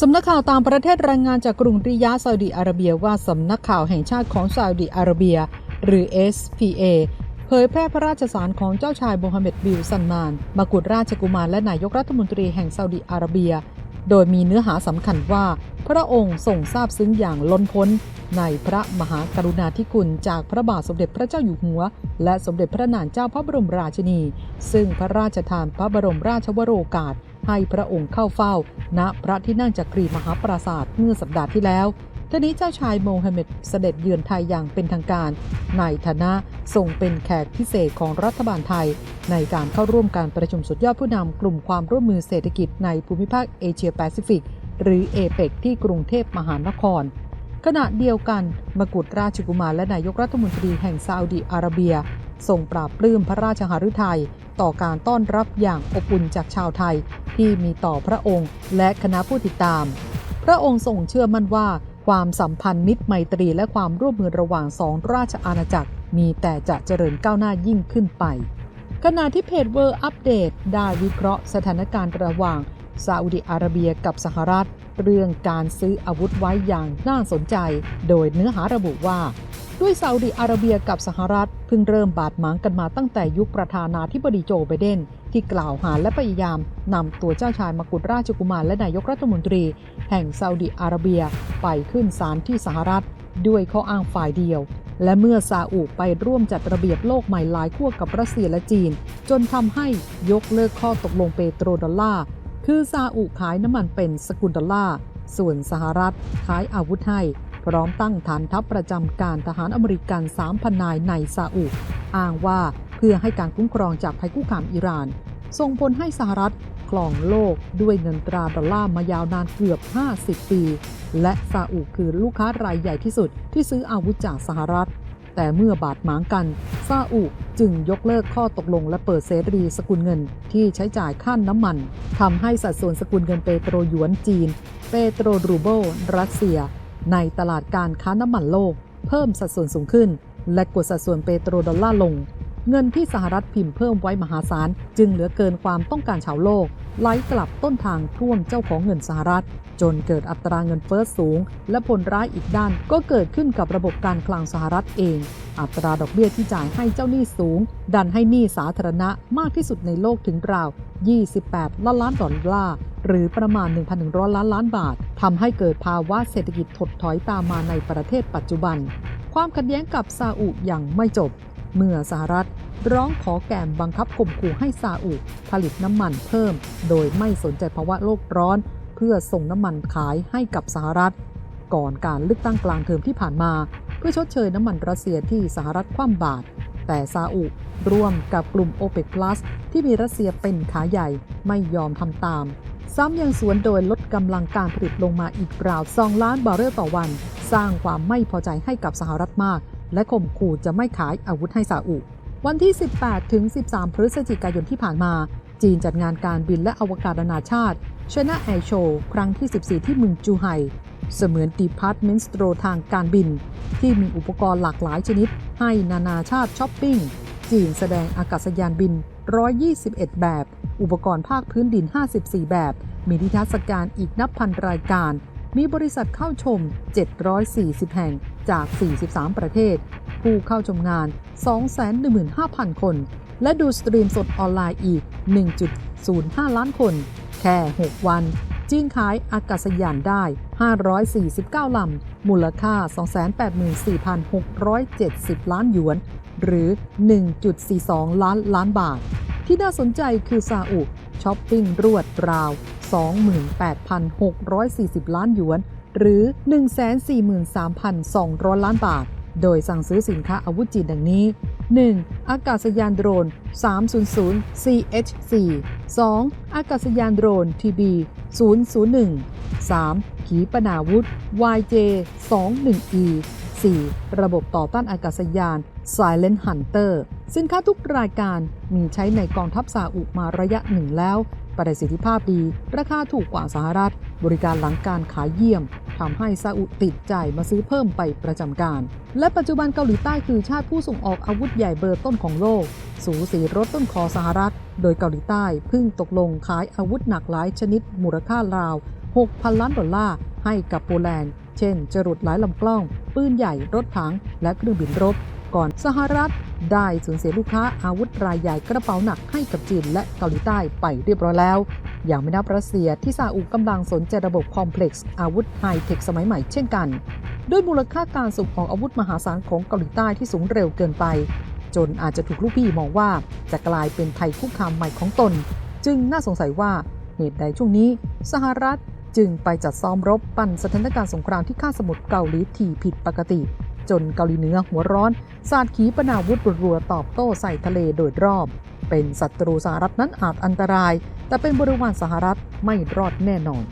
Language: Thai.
สำนักข่าวต่างประเทศรายงานจากกรุงริยาซาอุดิอาระเบียว่าสำนักข่าวแห่งชาติของซาอุดิอาระเบีย หรือ SPA เผยแพร่พระราชสารของเจ้าชายโมฮัมเหม็ดบิลซันมานมากุฎราชกุมารและนายกรัฐมนตรีแห่งซาอุดิอาระเบีย โดยมีเนื้อหาสำคัญว่า พระองค์ทรงทราบซึ้งอย่างล้นพ้น ในพระมหากรุณาธิคุณจากพระบาทสมเด็จพระเจ้าอยู่หัว และสมเด็จพระนางเจ้าพระบรมราชินี ซึ่งพระราชทานพระบรมราชวโรกาส ให้พระองค์เข้าเฝ้า ณพระที่นั่งจักรีมหาปราสาทเมื่อสัปดาห์ที่แล้วทีนี้เจ้าชายโมฮัมเหม็ดเสด็จเยือนไทยอย่างเป็นทางการ ในฐานะทรงเป็นแขกพิเศษของรัฐบาลไทย ในการเข้าร่วมการประชุมสุดยอดผู้นำกลุ่มความร่วมมือเศรษฐกิจในภูมิภาคเอเชียแปซิฟิก หรือเอเปกที่กรุงเทพมหานคร ขณะเดียวกันมกุฎราชกุมารและนายกรัฐมนตรีแห่งซาอุดิอาระเบีย ทรงปราบปลื้มพระราชหฤทัยต่อการต้อนรับอย่างอบอุ่นจากชาวไทยที่มีต่อพระองค์และคณะผู้ติดตาม พระองค์ทรงเชื่อมั่นว่า ความสัมพันธ์มิตรไมตรีและความร่วมมือระหว่างสองราชอาณาจักร มีแต่จะเจริญก้าวหน้ายิ่งขึ้นไป ขณะที่เพจเวอร์อัปเดตได้วิเคราะห์สถานการณ์ระหว่างซาอุดิอาระเบียกับสหรัฐ เรื่องการซื้ออาวุธไว้อย่างน่าสนใจ โดยเนื้อหาระบุว่า ด้วยซาอุดิอาระเบียกับสหรัฐเพิ่งเริ่มบาดหมางกันมาตั้งแต่ยุคประธานาธิบดีโจไบเดนที่กล่าวหาและพยายามนำตัวเจ้าชายมกุฎราชกุมารและนายกรัฐมนตรี แห่งซาอุดิอาระเบียไปขึ้นศาลที่สหรัฐ ด้วยข้ออ้างฝ่ายเดียว และเมื่อซาอุไปร่วมจัดระเบียบโลกใหม่หลายขั้วกับรัสเซียและจีน จนทำให้ยกเลิกข้อตกลงเปโตรดอลลาร์ คือซาอุขายน้ำมันเป็นสกุลดอลลาร์ ส่วนสหรัฐขายอาวุธให้ พร้อมตั้งฐานทัพประจำการทหารอเมริกัน3,000นายในซาอุ อ้างว่าเพื่อให้การคุ้มครองจากภัยคุกคามอิหร่าน ส่งผลให้สหรัฐคลองโลกด้วยเงินตราดอลลาร์มายาวนานเกือบ 50 ปี และซาอุคือลูกค้ารายใหญ่ที่สุดที่ซื้ออาวุธจากสหรัฐ แต่เมื่อบาดหมางกัน ซาอุจึงยกเลิกข้อตกลงและเปิดเสรีสกุลเงินที่ใช้จ่ายค่าน้ำมันทำให้สัดส่วนสกุลเงินเปโตรหยวนจีน เปโตรรูเบิลรัสเซีย ในตลาดการค้าน้ำมันโลก เพิ่มสัดส่วนสูงขึ้น และกดสัดส่วนเปโตรดอลลาร์ลง เงินที่สหรัฐพิมพ์เพิ่มไว้มหาศาล จึงเหลือเกินความต้องการชาวโลกไหลกลับต้นทางท่วมเจ้าของเงินสหรัฐ จนเกิดอัตราเงินเฟ้อสูง และผลร้ายอีกด้านก็เกิดขึ้นกับระบบการคลังสหรัฐเอง อัตราดอกเบี้ยที่จ่ายให้เจ้าหนี้สูง ดันให้หนี้สาธารณะมากที่สุดในโลกถึงราว 28 ล้านล้านดอลลาร์หรือประมาณ 1,100 ล้านล้านบาททำให้เกิดภาวะเศรษฐกิจถดถอยตามมาในประเทศปัจจุบัน ความขัดแย้งกับซาอุอย่างไม่จบ เมื่อสหรัฐร้องขอแกมบังคับข่มขู่ให้ซาอุผลิตน้ำมันเพิ่ม โดยไม่สนใจภาวะโลกร้อน พื่อส่งน้ำมันขายให้กับสหรัฐ ก่อนการเลือกตั้งกลางเทอมที่ผ่านมา เพื่อชดเชยน้ำมันรัสเซียที่สหรัฐคว่ำบาตรแต่ซาอุร่วมกับกลุ่ม o p e c Plus ที่มีรัสเซียเป็นขาใหญ่ไม่ยอมทำตาม ซ้ำยังสวนโดยลดกำลังการผลิตลงมาอีกราว 2 ล้านบาร์เรลต่อวัน สร้างความไม่พอใจให้กับสหรัฐมาก และข่มขู่จะไม่ขายอาวุธให้ซาอุ วันที่ 18 ถึง 13 พฤศจิกายนที่ผ่านมา จีนจัดงานการบินและอวกาศนานาชาติ China Air Show ครั้งที่ 14 ที่เมืองจูไห่เสมือนดีพาร์ตเมนต์สโตรทางการบิน ที่มีอุปกรณ์หลากหลายชนิด ให้นานาชาติช้อปปิ้ง จีนแสดงอากาศยานบิน 121 แบบ อุปกรณ์ภาคพื้นดิน 54 แบบ มีนิทรรศการอีกนับพันรายการ มีบริษัทเข้าชม 740 แห่งจาก 43 ประเทศ ผู้เข้าชมงาน 215,000 คน และดูสตรีมสดออนไลน์อีก 1.05 ล้านคน แค่ 6 วัน จีนขายอากาศยานได้ 549 ลำ มูลค่า 284,670 ล้านหยวน หรือ 1.42 ล้านล้านบาท ที่น่าสนใจคือซาอุช้อปปิ้งรวดราว 28,640 ล้านหยวน หรือ 143,200 ล้านบาท โดยสั่งซื้อสินค้าอาวุธจีนดังนี้ 1. อากาศยานโดรน 300 CH4 2. อากาศยานโดรน TB 001 3. ขีปนาวุธ YJ21E 4. ระบบต่อต้านอากาศยาน Silent Hunter สินค้าทุกรายการมีใช้ในกองทัพซาอุมาระยะหนึ่งแล้ว ประสิทธิภาพดี ราคาถูกกว่าสหรัฐ บริการหลังการขายเยี่ยม ทำให้ซาอุติดใจมาซื้อเพิ่มไปประจำการ และปัจจุบันเกาหลีใต้คือชาติผู้ส่งออกอาวุธใหญ่เบอร์ต้นของโลก สูสีรถต้นคอสหรัฐ โดยเกาหลีใต้เพิ่งตกลงขายอาวุธหนักหลายชนิดมูลค่าราว 6,000 ล้านดอลลาร์ให้กับโปแลนด์ เช่น จรวดหลายลำกล้อง ปืนใหญ่รถถัง และเครื่องบินรบ ก่อนสหรัฐได้สูญเสียลูกค้าอาวุธรายใหญ่กระเป๋าหนักให้กับจีนและเกาหลีใต้ไปเรียบร้อยแล้ว อย่างไม่นับรัสเซียที่ซาอุกำลังสนใจระบบคอมเพล็กซ์อาวุธไฮเทคสมัยใหม่เช่นกัน ด้วยมูลค่าการส่งออกอาวุธมหาศาลของเกาหลีใต้ที่สูงเร็วเกินไป จนอาจจะถูกลูกพี่มองว่าจะกลายเป็นภัยคุกคามใหม่ของตน จึงน่าสงสัยว่าเหตุใดช่วงนี้ สหรัฐจึงไปจัดซ้อมรบปั่นสถานการณ์สงครามที่ข้าสมุทรเกาหลีถี่ผิดปกติ จนเกาหลีเหนือหัวร้อนสาดขีปนาวุธรัวตอบโต้ใส่ทะเลโดยรอบ เป็นศัตรูสหรัฐนั้นอาจอันตราย แต่เป็นบริวารสหรัฐไม่รอดแน่นอน